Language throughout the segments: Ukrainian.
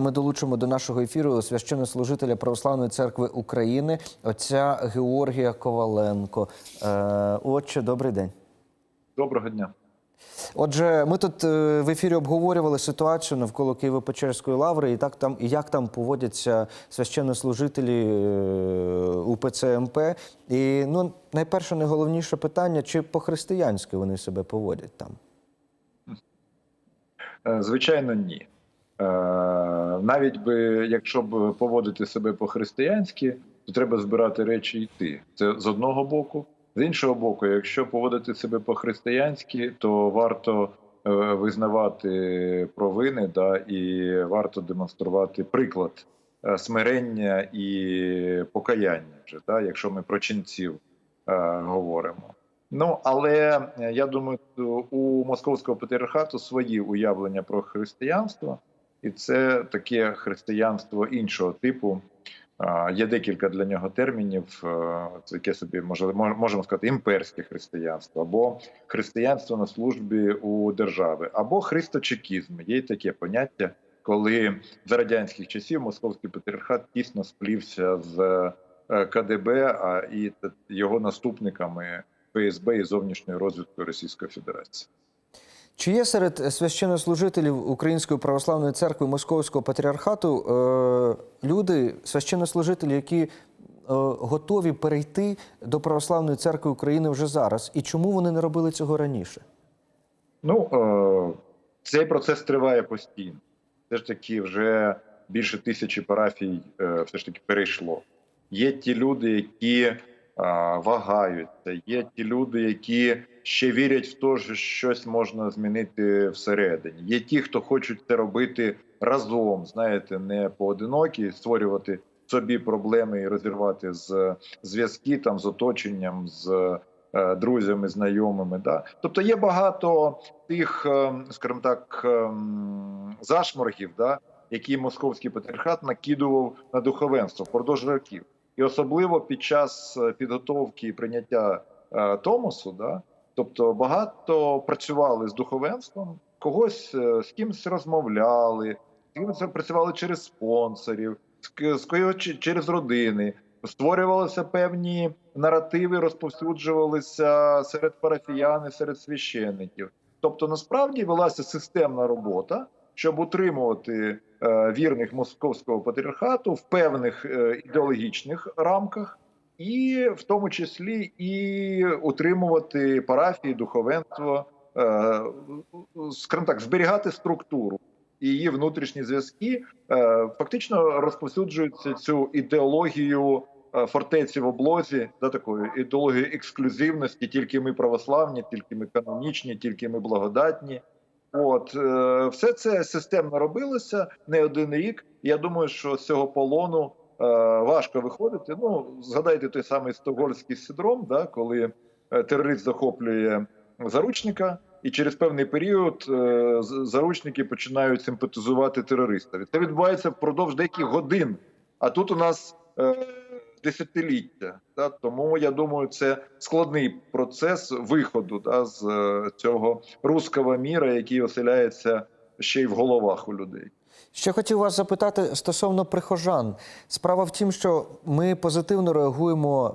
Ми долучимо до нашого ефіру священнослужителя Православної церкви України, отця Георгія Коваленко. Е, Отче, добрий день. Доброго дня. Отже, ми тут е, в ефірі обговорювали ситуацію навколо Києво-Печерської лаври, і так там і як там поводяться священнослужителі е, УПЦ МП. І ну, найперше, найголовніше питання: чи по-християнськи вони себе поводять там? Звичайно, ні. Е, Навіть би, якщо б поводити себе по-християнськи, то треба збирати речі і йти. Це з одного боку. З іншого боку, якщо поводити себе по-християнськи, то варто е, визнавати провини, да, і варто демонструвати приклад е, смирення і покаяння, вже, да, якщо ми про ченців е, говоримо. Ну але я думаю, у московського патріархату свої уявлення про християнство, і це таке християнство іншого типу. Є декілька для нього термінів. Це яке собі може можемо сказати імперське християнство, або християнство на службі у держави, або христочекізм. Є й таке поняття, коли за радянських часів московський патріархат тісно сплівся з е, КДБ, а і його наступниками ФСБ і зовнішньою розвідкою Російської Федерації. Чи є серед священнослужителів Української православної церкви Московського патріархату е, люди, священнослужителі, які е, готові перейти до православної церкви України вже зараз? І чому вони не робили цього раніше? Ну е, цей процес триває постійно. Все ж таки, вже більше тисячі парафій е, все ж таки перейшло. Є ті люди, які е, вагаються, є ті люди, які ще вірять в те, що щось можна змінити всередині. Є ті, хто хочуть це робити разом, знаєте, не поодинокі, створювати собі проблеми і розірвати з зв'язки там з оточенням, з е, друзями, знайомими. Да? Тобто є багато тих, е, скажімо так, ем, зашморгів, да, які московський патріархат накидував на духовенство впродовж років. І особливо під час е, підготовки і прийняття е, Томосу, да, тобто багато працювали з духовенством, когось е, з кимось розмовляли, з кимось працювали через спонсорів, з ки- з кого чи- через родини. Створювалися певні наративи, розповсюджувалися серед парафіян, і серед священників. Тобто, насправді велася системна робота, щоб утримувати е, вірних московського патріархату в певних е, ідеологічних рамках, і в тому числі і утримувати парафії, духовенство, е, скажімо так, зберігати структуру і її внутрішні зв'язки, е, фактично розповсюджуються цю ідеологію е, фортеці в облозі, да, такої ідеології ексклюзивності, тільки ми православні, тільки ми канонічні, тільки ми благодатні. От все це системно робилося не один рік. Я думаю, що з цього полону важко виходити. Ну згадайте той самий стокгольмський синдром, да, коли е, терорист захоплює заручника, і через певний період е, заручники починають симпатизувати терористові. Це відбувається впродовж деяких годин. А тут у нас е, десятиліття. Да? Тому я думаю, це складний процес виходу да, з е, цього руского міра, який оселяється ще й в головах у людей. Ще хотів вас запитати стосовно прихожан. Справа в тім, що ми позитивно реагуємо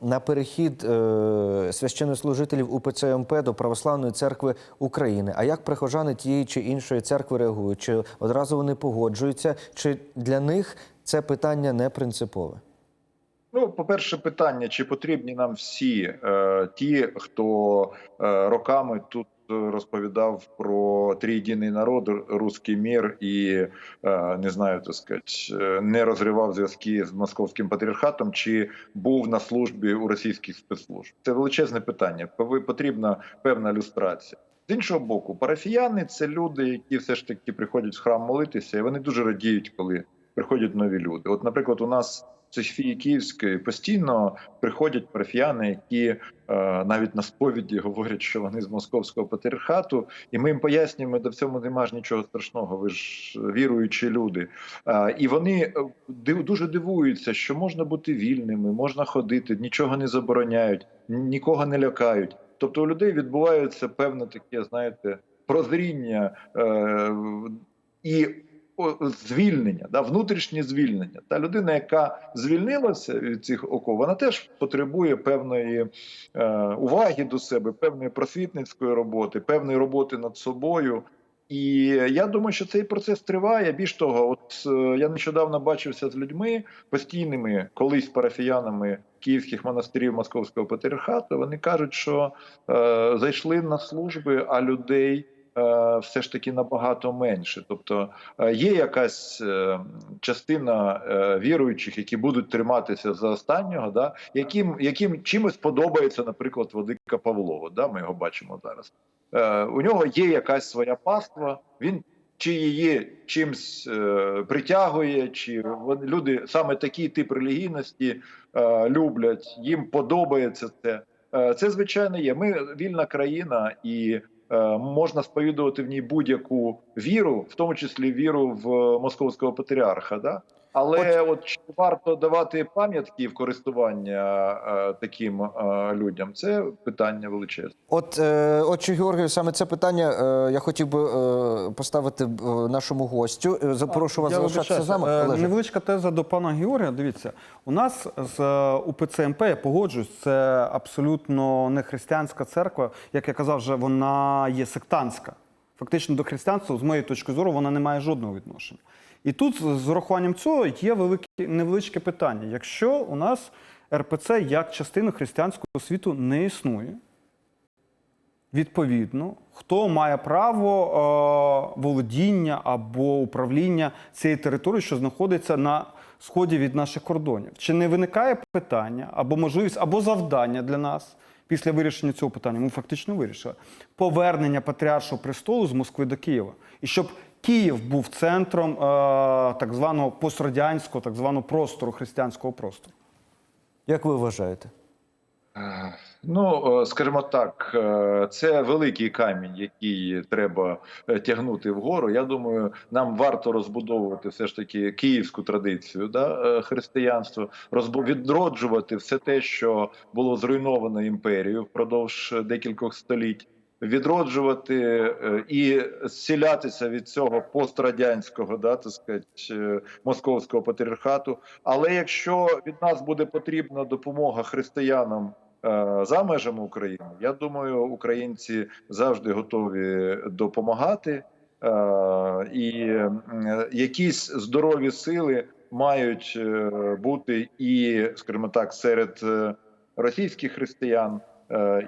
на перехід е, священнослужителів УПЦ МП до Православної церкви України. А як прихожани тієї чи іншої церкви реагують? Чи одразу вони погоджуються, чи для них це питання не принципове? Ну, по-перше, питання: чи потрібні нам всі е, ті, хто е, роками тут розповідав про трійдіний народ, руський мір і е, не знаю, так сказати, е, не розривав зв'язки з московським патріархатом, чи був на службі у російських спецслужб? Це величезне питання. Потрібна певна люстрація. З іншого боку, парафіяни це люди, які все ж таки приходять в храм молитися, і вони дуже радіють, коли приходять нові люди. От, наприклад, у нас Софії Київської постійно приходять парафіяни, які е, навіть на сповіді говорять, що вони з московського патріархату, і ми їм пояснюємо, до в цьому нема ж нічого страшного. Ви ж віруючі люди. Е, і вони е, див- дуже дивуються, що можна бути вільними, можна ходити, нічого не забороняють, нікого не лякають. Тобто у людей відбувається певне таке, знаєте, прозріння е, і звільнення, да, внутрішнє звільнення. Та людина, яка звільнилася від цих оков, вона теж потребує певної е, уваги до себе, певної просвітницької роботи, певної роботи над собою. І я думаю, що цей процес триває. Більш того, от е, я нещодавно бачився з людьми постійними, колись парафіянами київських монастирів Московського патріархату. Вони кажуть, що е, зайшли на служби, а людей все ж таки набагато менше. Тобто е, є якась е, частина е, віруючих, які будуть триматися за останнього, да, яким, яким чимось подобається, наприклад, Владика Павлова. Да, ми його бачимо зараз. Е, у нього є якась своя паства. Він чи її чимсь е, притягує, чи вони, люди саме такий тип релігійності е, люблять, їм подобається це. Е, це звичайно є. Ми вільна країна, і е, можна сповідувати в ній будь-яку віру, в тому числі віру в московського патріарха. Да? Але от, чи варто давати пам'ятки в користування е, таким е, людям? Це питання величезне. От, е, отче Георгію, саме це питання е, я хотів би е, поставити е, нашому гостю. Запрошую вас залишатися з нами. Е, Невеличка теза до пана Георгія. Дивіться, у нас з е, УПЦ МП, я погоджуюсь, це абсолютно не християнська церква. Як я казав, вже вона є сектантська. Фактично до християнства, з моєї точки зору, вона не має жодного відношення. І тут з урахуванням цього є велике, невеличке питання. Якщо у нас РПЦ як частина християнського світу не існує, Відповідно, хто має право е, володіння або управління цією територією, що знаходиться на сході від наших кордонів? Чи не виникає питання або можливість, або завдання для нас після вирішення цього питання? Ми фактично вирішили повернення патріаршого престолу з Москви до Києва, і щоб Київ був центром е, так званого пострадянського, так званого простору християнського простору. Як ви вважаєте? Е, Ну, е, скажімо так, це великий камінь, який треба тягнути вгору. Я думаю, нам варто розбудовувати все ж таки київську традицію да, християнства, відроджувати все те, що було зруйновано імперією впродовж декількох століть. Відроджувати е, і зцілятися від цього пострадянського, да, так сказати, е, московського патріархату. Але якщо від нас буде потрібна допомога християнам е, за межами України, я думаю, українці завжди готові допомагати, і якісь здорові сили мають бути і, скажімо так, серед російських християн,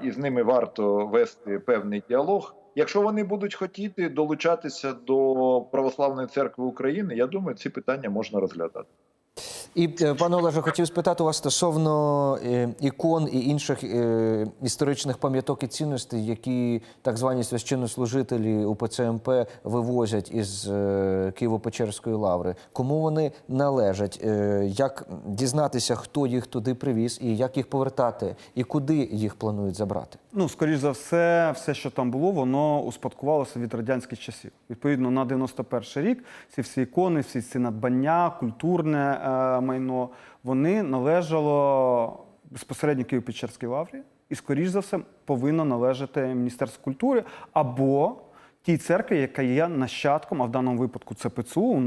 і з ними варто вести певний діалог. Якщо вони будуть хотіти долучатися до православної церкви України, я думаю, ці питання можна розглядати. І е, пане Олеже, хотів спитати у вас стосовно е, ікон і інших е, історичних пам'яток і цінностей, які так звані священнослужителі УПЦ МП вивозять із Києво-Печерської лаври. Кому вони належать? Як дізнатися, хто їх туди привіз, і як їх повертати, і куди їх планують забрати? Ну, скоріш за все, все, що там було, воно успадкувалося від радянських часів. Відповідно, на 91 рік ці всі ікони, всі ці надбання, культурне майно, вони належало безпосередньо Києво-Печерській лаврі, і, скоріш за все, повинно належати Міністерству культури або тій церкві, яка є нащадком, а в даному випадку це ПЦУ,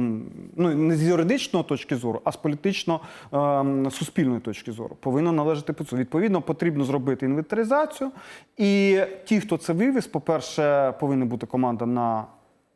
ну не з юридичної точки зору, а з політично-суспільної точки зору, повинно належати ПЦУ. Відповідно, потрібно зробити інвентаризацію. І ті, хто це вивіз, по-перше, повинна бути команда на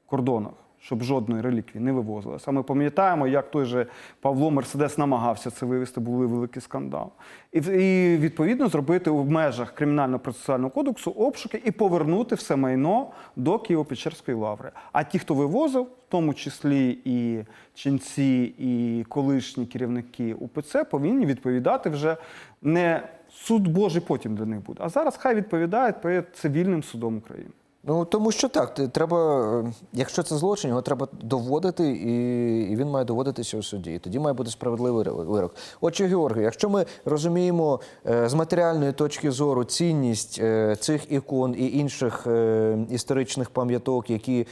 кордонах. Щоб жодної реліквії не вивозилося. А ми пам'ятаємо, як той же Павло Мерседес намагався це вивезти, були великий скандал. І, і відповідно зробити у межах кримінально-процесуального кодексу обшуки і повернути все майно до Києво-Печерської лаври. А ті, хто вивозив, в тому числі і ченці, і колишні керівники УПЦ, повинні відповідати вже не суд Божий потім для них буде. А зараз хай відповідають перед цивільним судом України. Ну тому що так, треба, якщо це злочин, його треба доводити, і, і він має доводитися у суді. І тоді має бути справедливий вирок. Отже, Георгій, якщо ми розуміємо е, з матеріальної точки зору цінність е, цих ікон і інших е, історичних пам'яток, які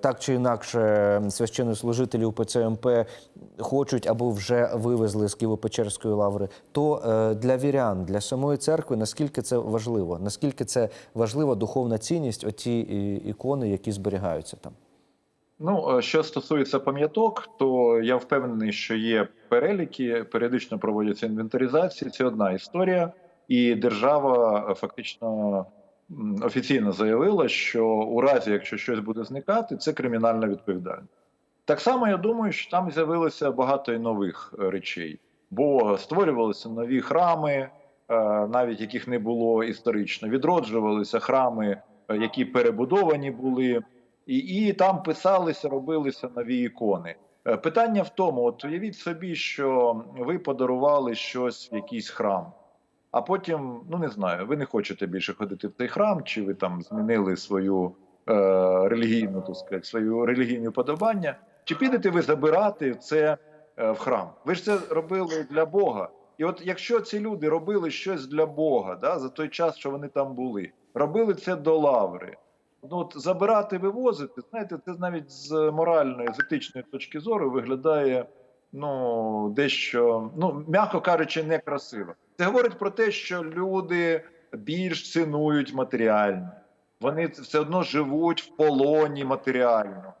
так чи інакше священнослужителі УПЦ МП хочуть або вже вивезли з Києво-Печерської лаври, то е, для вірян, для самої церкви, наскільки це важливо? Наскільки це важлива духовна цінність, оті ікони, які зберігаються там? Ну, е, що стосується пам'яток, то я впевнений, що є переліки, періодично проводяться інвентаризації. Це одна історія, і держава е, фактично офіційно заявила, що у разі, якщо щось буде зникати, це кримінальна відповідальність. Так само я думаю, що там з'явилося багато і нових е, речей, бо створювалися нові храми, е, навіть яких не було історично, відроджувалися храми, е, які перебудовані були. І, і там писалися, робилися нові ікони. Е, Питання в тому: от уявіть собі, що ви подарували щось в якийсь храм, а потім, ну не знаю, ви не хочете більше ходити в цей храм, чи ви там змінили свою е, релігійну, так сказати, свою релігійні вподобання, чи підете ви забирати це е, в храм? Ви ж це робили для Бога. І от якщо ці люди робили щось для Бога, да, за той час, що вони там були, робили це до лаври. Ну, от забирати, вивозити, знаєте, це навіть з моральної, з етичної точки зору виглядає ну, дещо, ну, м'яко кажучи, некрасиво. Це говорить про те, що люди більш цінують матеріальне. Вони все одно живуть в полоні матеріально.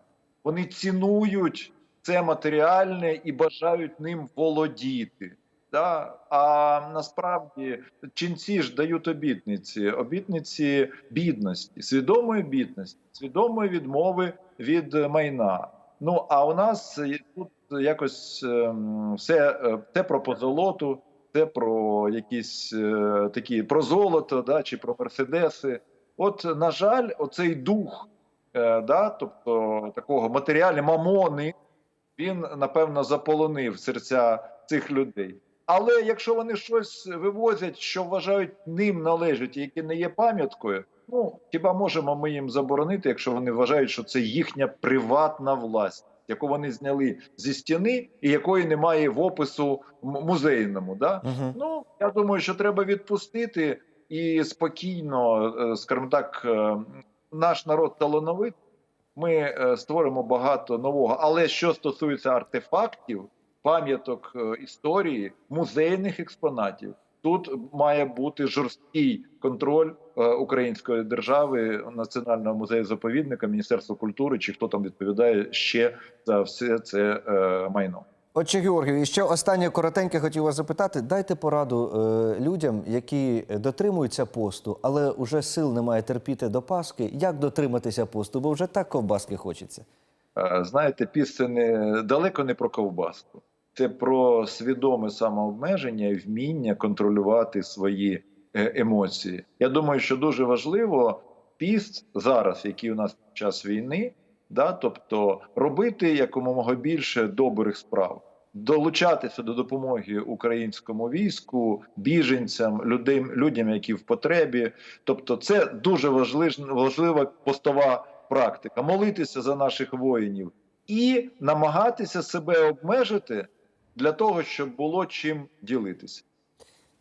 Вони цінують це матеріальне і бажають ним володіти. Да? А насправді ченці ж дають обітниці, обітниці бідності, свідомої бідності, свідомої відмови від майна. Ну а у нас тут якось ем, все, е, це про позолоту, це про якісь е, такі про золото, да, чи про мерседеси. От, на жаль, оцей дух, да, тобто такого матеріалу, мамони, він напевно заполонив серця цих людей. Але якщо вони щось вивозять, що вважають ним належить, і яке не є пам'яткою, ну хіба можемо ми їм заборонити, якщо вони вважають, що це їхня приватна власність, яку вони зняли зі стіни, і якої немає в опису музейному. Да? Угу. Ну я думаю, що треба відпустити і спокійно, е, скажімо так, е, наш народ талановитий. Ми е, створимо багато нового. Але що стосується артефактів, пам'яток е, історії, музейних експонатів, тут має бути жорсткий контроль е, української держави, національного музею заповідника, міністерства культури чи хто там відповідає ще за все це майно. Отже, Георгію, і ще останнє коротеньке хотів вас запитати. Дайте пораду е, людям, які дотримуються посту, але вже сил немає терпіти до Пасхи. Як дотриматися посту? Бо вже так ковбаски хочеться. Е, Знаєте, піс це не далеко не про ковбаску. Це про свідоме самообмеження і вміння контролювати свої е, емоції. Я думаю, що дуже важливо піст зараз, який у нас час війни, да, тобто робити якомога більше добрих справ, долучатися до допомоги українському війську, біженцям, людям, людям, які в потребі. Тобто, це дуже важлиж- важлива постова практика. Молитися за наших воїнів і намагатися себе обмежити для того, щоб було чим ділитися.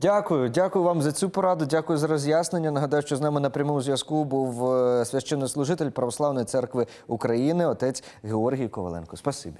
Дякую, дякую вам за цю пораду. Дякую за роз'яснення. Нагадаю, що з нами на прямому зв'язку був е, священнослужитель Православної церкви України, отець Георгій Коваленко. Спасибі.